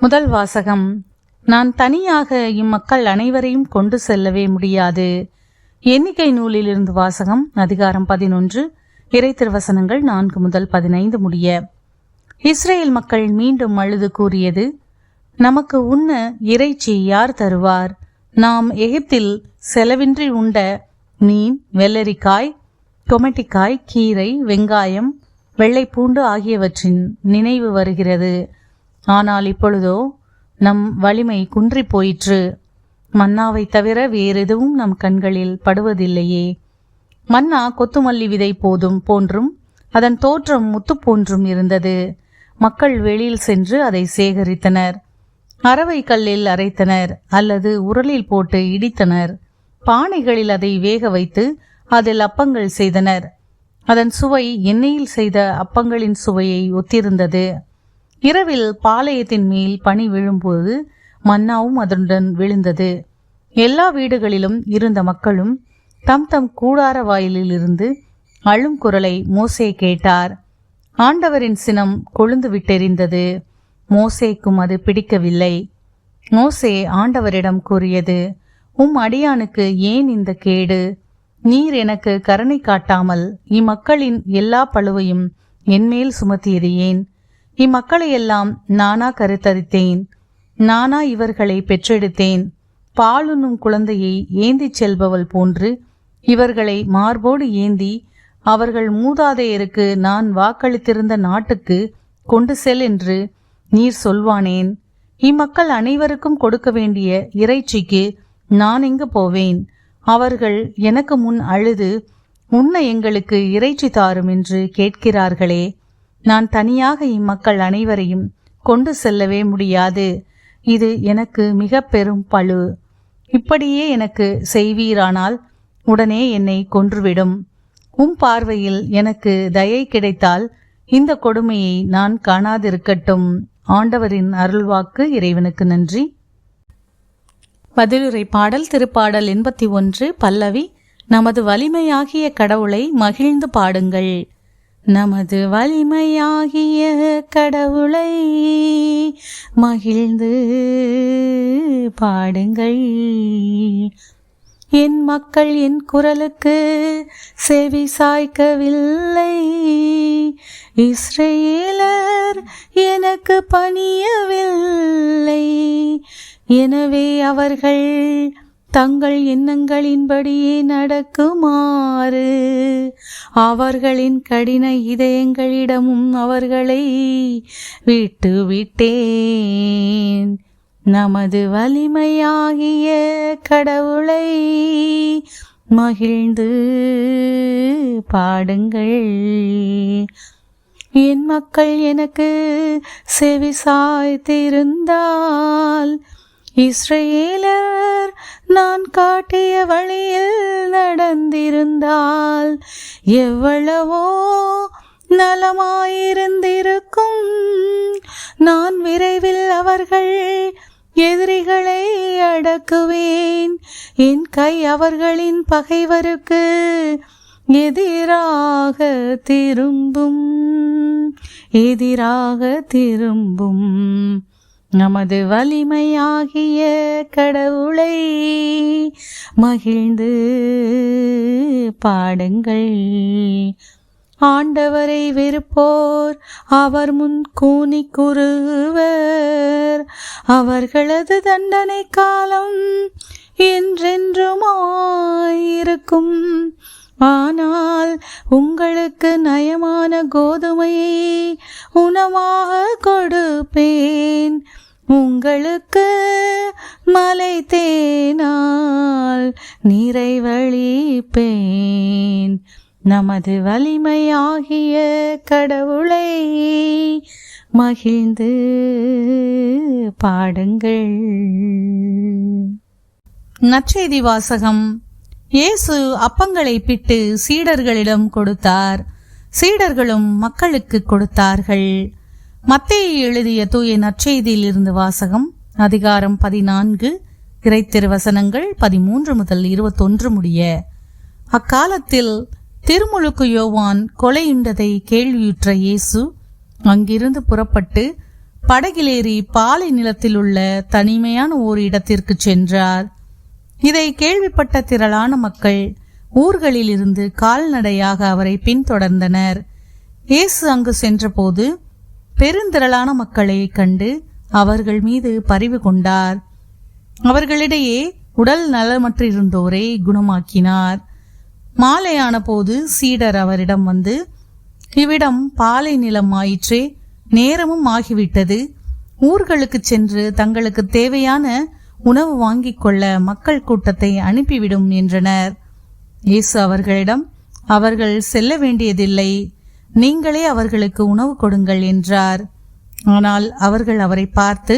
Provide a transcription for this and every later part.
முதல் வாசகம் நான் தனியாக இம்மக்கள் அனைவரையும் கொண்டு செல்லவே முடியாது. எண்ணிக்கை நூலிலிருந்து வாசகம் அதிகாரம் பதினொன்று இறை திருவசனங்கள் நான்கு முதல் பதினைந்து முடிய. இஸ்ரேல் மக்கள் மீண்டும் அழுது கூறியது நமக்கு உண்ண இறைச்சி யார் தருவார்? நாம் எகிப்தில் செலவின்றி உண்ட மீன் வெள்ளரிக்காய் டொமேட்டிக்காய் கீரை வெங்காயம் வெள்ளைப்பூண்டு ஆகியவற்றின் நினைவு வருகிறது. ஆனால் இப்பொழுதோ நம் வலிமை குன்றிப் போயிற்று. மன்னாவை தவிர வேறெதுவும் நம் கண்களில் படுவதில்லையே. மன்னா கொத்துமல்லி விதை போதும் போன்றும் அதன் தோற்றம் முத்து போன்றும் இருந்தது. மக்கள் வெளியில் சென்று அதை சேகரித்தனர். அரவை கல்லில் அரைத்தனர் அல்லது உரலில் போட்டு இடித்தனர். பானைகளில் அதை வேக வைத்து அதில் அப்பங்கள் செய்தனர். அதன் சுவை எண்ணெயில் செய்த அப்பங்களின் சுவையை ஒத்திருந்தது. இரவில் பாளையத்தின் மேல் பனி விழும்போது மன்னாவும் அதனுடன் விழுந்தது. எல்லா வீடுகளிலும் இருந்த மக்களும் தம் தம் கூடார வாயிலில் இருந்து அழும் குரலை மோசே கேட்டார். ஆண்டவரின் சினம் கொழுந்து விட்டெறிந்தது. மோசேக்கும் அது பிடிக்கவில்லை. மோசே ஆண்டவரிடம் கூறியது உம் அடியானுக்கு ஏன் இந்த கேடு? நீர் எனக்கு கருணை காட்டாமல் இம்மக்களின் எல்லா பழுவையும் என்மேல் சுமத்தியது ஏன்? இம்மக்களையெல்லாம் நானா கருத்தரித்தேன். நானா இவர்களை பெற்றெடுத்தேன். பாலுண்ணும் குழந்தையை ஏந்திச் செல்பவள் போன்று இவர்களை மார்போடு ஏந்தி அவர்கள் மூதாதையருக்கு நான் வாக்களித்திருந்த நாட்டுக்கு கொண்டு செல் என்று நீர் சொல்வானேன். இம்மக்கள் அனைவருக்கும் கொடுக்க வேண்டிய இறைச்சிக்கு நான் எங்கு போவேன்? அவர்கள் எனக்கு முன் அழுது உன்னை எங்களுக்கு இறைச்சி தாரும் என்று கேட்கிறார்களே. நான் தனியாக இம்மக்கள் அனைவரையும் கொண்டு செல்லவே முடியாது. இது எனக்கு மிக பெரும் பழு. இப்படியே எனக்கு செய்வீரானால் உடனே என்னை கொன்றுவிடும். உம் பார்வையில் எனக்கு தயை கிடைத்தால் இந்த கொடுமையை நான் காணாதிருக்கட்டும். ஆண்டவரின் அருள்வாக்கு இறைவனுக்கு நன்றி. பதிலுரை பாடல் திருப்பாடல் எண்பத்தி ஒன்று பல்லவி நமது வலிமையாகிய கடவுளை மகிழ்ந்து பாடுங்கள். நமது வலிமையாகிய கடவுளை மகிழ்ந்து பாடுங்கள். என் மக்கள் என் குரலுக்கு செவி சாய்க்கவில்லை. இஸ்ரேலர் எனக்கு பணியவில்லை. எனவே அவர்கள் தங்கள் எண்ணங்களின்படியே நடக்குமாறு. அவர்களின் கடின இதயங்களிடமும் அவர்களை விட்டு விட்டேன் நமது வலிமையாகிய கடவுளை மகிழ்ந்து பாடுங்கள். என் மக்கள் எனக்கு செவி சாய்த்திருந்தால் இஸ்ரேலர் நான் காட்டிய வழியில் நடந்திருந்தால் எவ்வளவோ நலமாயிருந்திருக்கும். நான் விரைவில் அவர்கள் எதிரிகளை அடக்குவேன். என் கை அவர்களின் பகைவருக்கு எதிராக திரும்பும் எதிராக திரும்பும். நமது வலிமையாகிய கடவுளை மகிழ்ந்து பாடுங்கள். ஆண்டவரை வெறுப்போர் அவர் முன் கூனி குருவர் அவர்களது தண்டனை காலம் என்றென்றுமாயிருக்கும். ஆனால் உங்களுக்கு நயமான கோதுமையை உணவாக கொடுப்பேன். உங்களுக்கு மலை தேனால் நிறைவழிப்பேன் நமது வலிமையாகிய கடவுளை மகிழ்ந்து பாடுங்கள். நற்செய்தி வாசகம் இயேசு அப்பங்களை பிட்டு சீடர்களிடம் கொடுத்தார். சீடர்களும் மக்களுக்கு கொடுத்தார்கள். மத்தேயு எழுதிய தூய நற்செய்தியில் இருந்து வாசகம் அதிகாரம் பதினான்கு இறைத்திருவசனங்கள் பதிமூன்று முதல் இருபத்தொன்று முடிய. அக்காலத்தில் திருமுழுக்கு யோவான் கொலையுண்டதை கேள்வியுற்ற இயேசு அங்கிருந்து புறப்பட்டு படகிலேறி பாலை நிலத்தில் உள்ள தனிமையான ஓர் இடத்திற்கு சென்றார். இதை கேள்விப்பட்ட திரளான மக்கள் ஊர்களில் இருந்து கால்நடையாக அவரை பின்தொடர்ந்தனர். இயேசு அங்கு சென்றபோது பெருந்திரளான மக்களை கண்டு அவர்கள் மீது பரிவு கொண்டார். அவர்களிடையே உடல் நலமற்றிருந்தோரை குணமாக்கினார். மாலையான போது சீடர் அவரிடம் வந்து இவ்விடம் பாலை நிலம் ஆயிற்றே நேரமும் ஆகிவிட்டது. ஊர்களுக்கு சென்று தங்களுக்கு தேவையான உணவு வாங்கிக் கொள்ள மக்கள் கூட்டத்தை அனுப்பிவிடும் என்றனர். இயேசு அவர்களிடம் அவர்கள் செல்ல வேண்டியதில்லை. நீங்களே அவர்களுக்கு உணவு கொடுங்கள் என்றார். ஆனால் அவர்கள் அவரை பார்த்து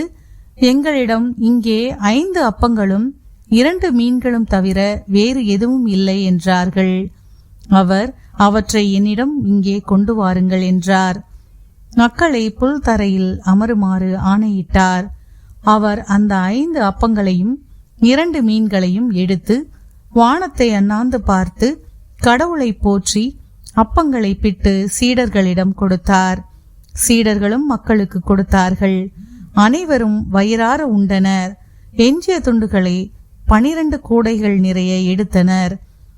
எங்களிடம் இங்கே ஐந்து அப்பங்களும் இரண்டு மீன்களும் தவிர வேறு எதுவும் இல்லை என்றார்கள். அவர் அவற்றை என்னிடம் இங்கே கொண்டு வாருங்கள் என்றார். மக்களை புல் தரையில் அமருமாறு ஆணையிட்டார். அவர் அந்த ஐந்து அப்பங்களையும் இரண்டு மீன்களையும் எடுத்து வானத்தை அண்ணாந்து பார்த்து கடவுளை போற்றி அப்பங்களை பிட்டு சீடர்களிடம் கொடுத்தார். சீடர்களும் மக்களுக்கு கொடுத்தார்கள். அனைவரும் வயிறார உண்டனர். எஞ்சிய துண்டுகளை பனிரண்டு கூடைகள் நிறைய எடுத்தனர்.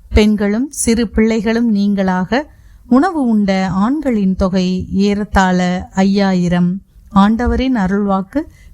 பெண்களும் சிறு பிள்ளைகளும் நீங்களாக உணவு உண்ட ஆண்களின் தொகை ஏறத்தாழ ஐயாயிரம். ஆண்டவரின் அருள்வாக்கு